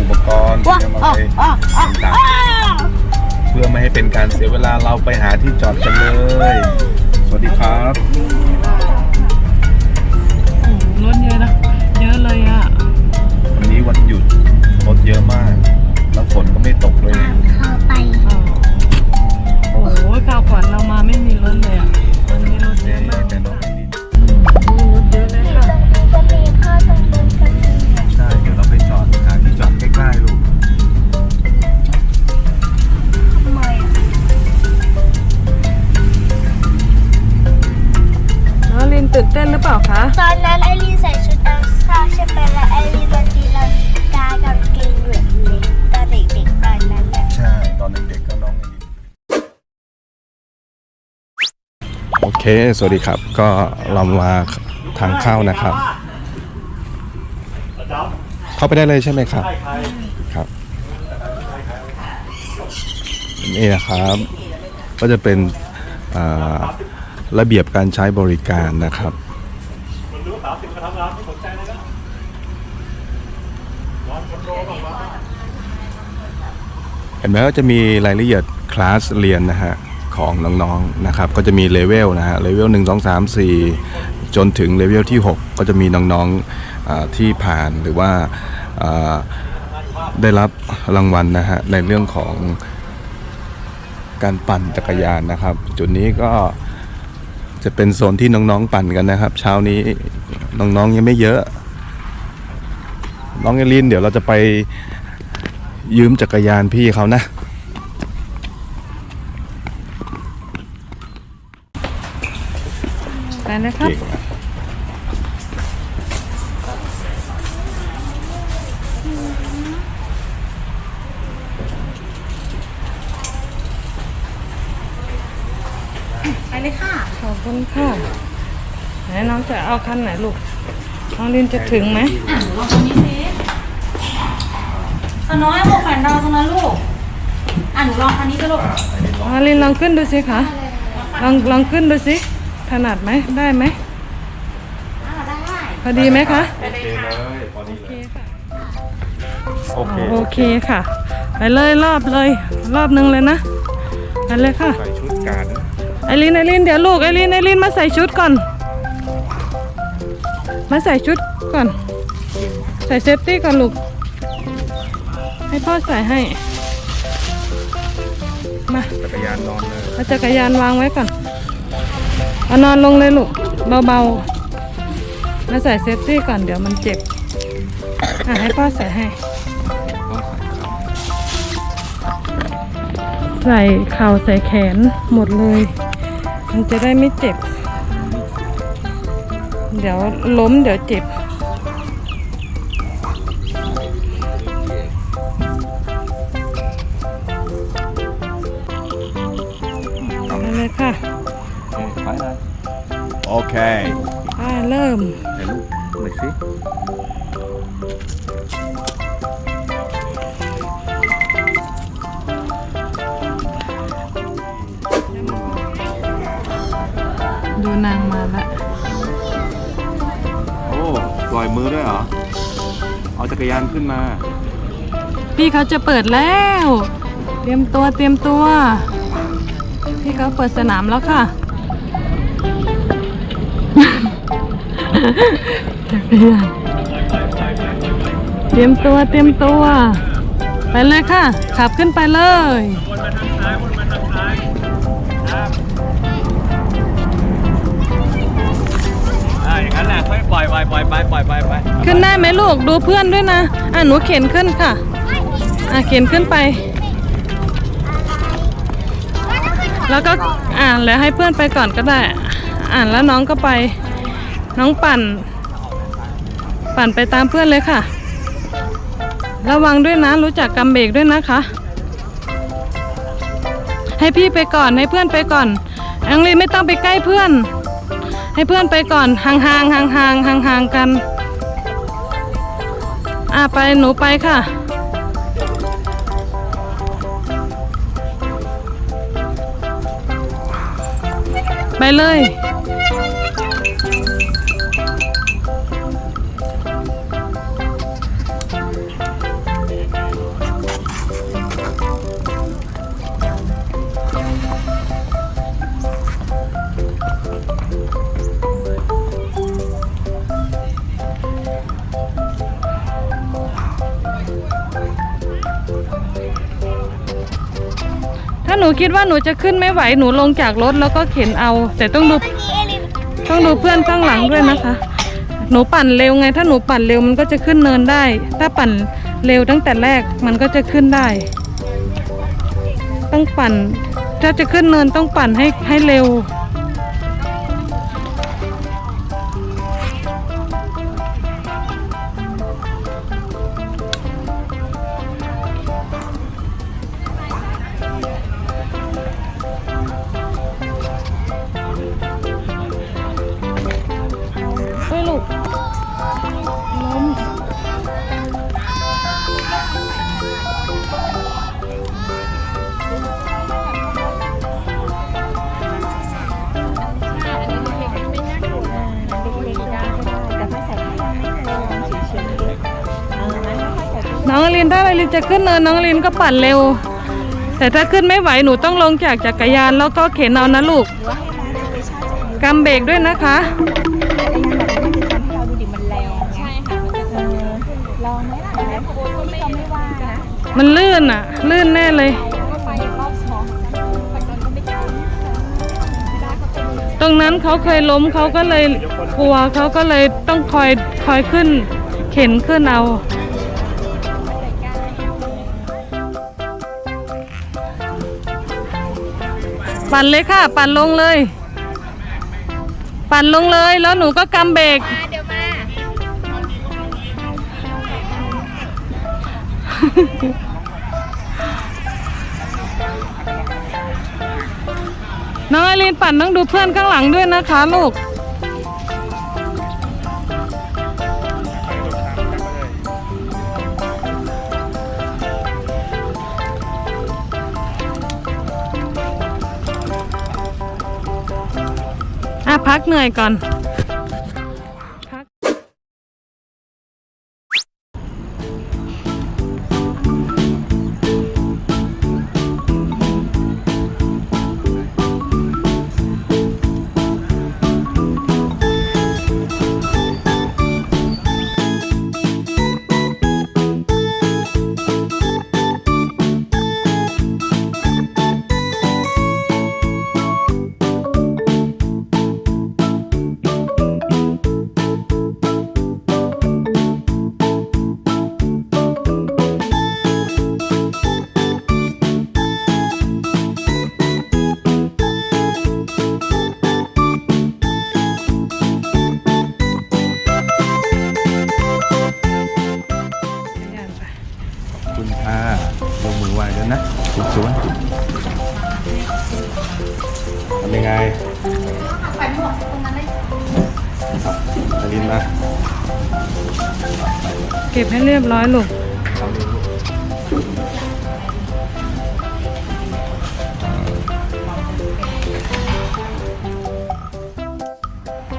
อุปกรณ์เตรียมอะไรต่างๆเพื่อไม่ให้เป็นการเสียเวลาเราไปหาที่จอดกันเลย สวัสดีครับรถเยอะนะเยอะเลยอะวันนี้วันหยุดรถเยอะมาก แล้วฝนก็ไม่ตกเลยเข้าไป โอ้โหกาวก่อนเรามาไม่มีรถเลยอะ สวัสดีครับ ก็เรามาทางเข้านะครับ เข้าไปได้เลยใช่ไหมครับ ครับ นี่นะครับ ก็จะเป็นระเบียบการใช้บริการนะครับเห็นไหมว่าจะมีรายละเอียดคลาสเรียนนะฮะ ของน้องๆนะครับ ก็จะมีเลเวลนะฮะเลเวลหนึ่งสองสามสี่จนถึงเลเวลที่ 6 ก็จะมีน้องๆที่ผ่านหรือว่าอ่าได้รับรางวัลนะฮะในเรื่องของการปั่นจักรยานนะครับ จุดนี้ก็จะเป็นโซนที่น้องๆปั่นกันนะครับ เช้านี้น้องๆยังไม่เยอะ น้องเอลินเดี๋ยวเราจะไปยืมจักรยานพี่เขานะ ไปเลยครับเก่งอะไปเลยค่ะ ขอบคุณค่ะ ไหนน้องจะเอาคันไหนลูก น้องลินจะถึงไหม อะหนูลองตรงนี้สิขน้อยหมวกแขวนดาวตรงนั้นลูก อะหนูลองคันนี้ก็ลูก น้องลินลองขึ้นดูสิคะ ลองลองขึ้นดูสิ ถนัดไหมได้ไหมอ่าได้พอดีไหมคะ โอเคเลยพอดีโอเลเคยค่ะโอเคโอเคค่ะ ไปเลยรอบเลย รอบหนึงเลยนะไปเลยค่ะ ใส่ชุดการดไอรินไอรินเดี๋ยวลูกไอรินไอรินมาใส่ชุดก่อน มาใส่ชุดก่อน ใส่เซฟตี้ก่อนลูก ให้พ่อใส่ให้ มาจักรยานนอนเลยเอาจักรยานวางไว้ก่อน เอานอนลงเลยลูกเบาๆมาใส่เซฟตี้ก่อนเดี๋ยวมันเจ็บอะให้พ่อใส่ให้ ใส่เข่าใส่แขนหมดเลย มันจะได้ไม่เจ็บ เดี๋ยวล้มเดี๋ยวเจ็บไปเลยค่ะ โอเคไปเริ่มถ่ายรูปหน่อยสิดูนางมาละโอ้ปล่อยมือด้วยเหรอ เอาจักรยานขึ้นมา พี่เขาจะเปิดแล้ว เตรียมตัวเตรียมตัว พี่เขาเปิดสนามแล้วค่ะ จักรยานเตรียมตัวเตรียมตัว ไปเลยค่ะ ขับขึ้นไปเลยอ่าอย่างนั้นแหละค่อยปล่อยปล่อยปล่อยไปปล่อยไปไปขึ้นได้ไหมลูกดูเพื่อนด้วยนะอะหนูเข็นขึ้นค่ะอะเข็นขึ้นไป แล้วก็อ่านแล้วให้เพื่อนไปก่อนก็ได้ อ่านแล้วน้องก็ไป น้องปั่น ปั่นไปตามเพื่อนเลยค่ะ ระวังด้วยนะ รู้จักกำเบรกด้วยนะคะ ให้พี่ไปก่อน ให้เพื่อนไปก่อนแองลีไม่ต้องไปใกล้เพื่อน ให้เพื่อนไปก่อน ห่างๆห่างๆห่างๆห่างกัน อะไปหนูไปค่ะ ไปเลย หนูคิดว่าหนูจะขึ้นไม่ไหวหนูลงจากรถแล้วก็เข็นเอา แต่ต้องดูต้องดูเพื่อนข้างหลังด้วยนะคะ หนูปั่นเร็วไง ถ้าหนูปั่นเร็วมันก็จะขึ้นเนินได้ ถ้าปั่นเร็วตั้งแต่แรกมันก็จะขึ้นได้ ต้องปั่น ถ้าจะขึ้นเนินต้องปั่นให้ให้เร็ว น้องลินถ้าลินจะขึ้นเนินน้องลินก็ปั่นเร็ว แต่ถ้าขึ้นไม่ไหวหนูต้องลงจากจักรยานแล้วก็เข็นเอานะลูกกำเบรกด้วยนะคะมันลื่นอะ ลื่นแน่เลยตรงนั้นเขาเคยล้มเขาก็เลยกลัวเขาก็เลยต้องคอยคอยขึ้น เข็นขึ้นเอา ปั่นเลยค่ะ ปั่นลงเลย ปั่นลงเลย แล้วหนูก็กำเบรกเดี๋ยวมาน้องไอรีนปั่นต้องดูเพื่อนข้างหลังด้วยนะคะลูก อะพักเหนื่อยก่อน ไงไปหมดตรงนั้นเลยอลินมาเก็บให้เรียบร้อยลูก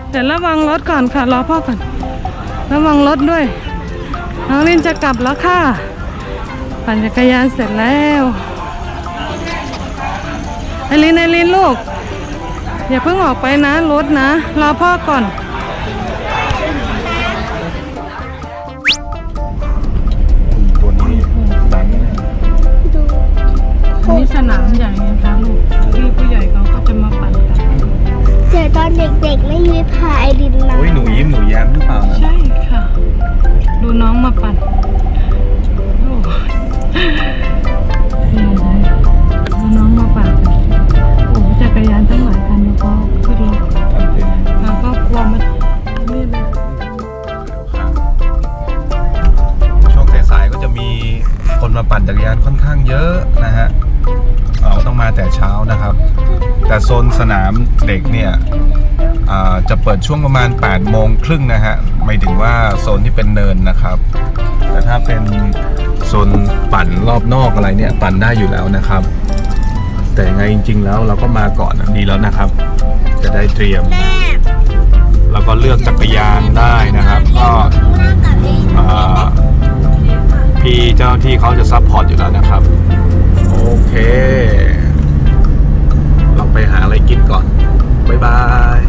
เดี๋ยวระวังรถก่อนค่ะรอพ่อก่อน ระวังรถด้วย น้องลินจะกลับแล้วค่ะ ปั่นจักรยานเสร็จแล้วไอลินไอลินลูก อย่าเพิ่งออกไปนะรถนะ รอพ่อก่อนตัวนี้ดังนะอันนี้สนามใหญ่ไงคะลูกที่ผู้ใหญ่เขาก็จะมาปั่นกันเดี๋ยวตอนเด็กๆไม่มีพาไอรินมาโอ้ยหนูยิ้มหนูแย้มหรือเปล่านะใช่ค่ะ ดูน้องมาปั่น มาปั่นจักรยานค่อนข้างเยอะนะฮะเราต้องมาแต่เช้านะครับ แต่โซนสนามเด็กเนี่ยจะเปิดช่วงประมาณ8โมงครึ่งนะฮะไม่ถึงว่าโซนที่เป็นเนินนะครับ แต่ถ้าเป็นโซนปั่นรอบนอกอะไรเนี่ยปั่นได้อยู่แล้วนะครับ แต่ไงจริง ๆ แล้วเราก็มาก่อนดีแล้วนะครับ จะได้เตรียม แล้วก็เลือกจักรยานได้นะครับ ก็ พี่เจ้าที่เขาจะซัพพอร์ตอยู่แล้วนะครับ โอเค เราไปหาอะไรกินก่อน บ๊ายบาย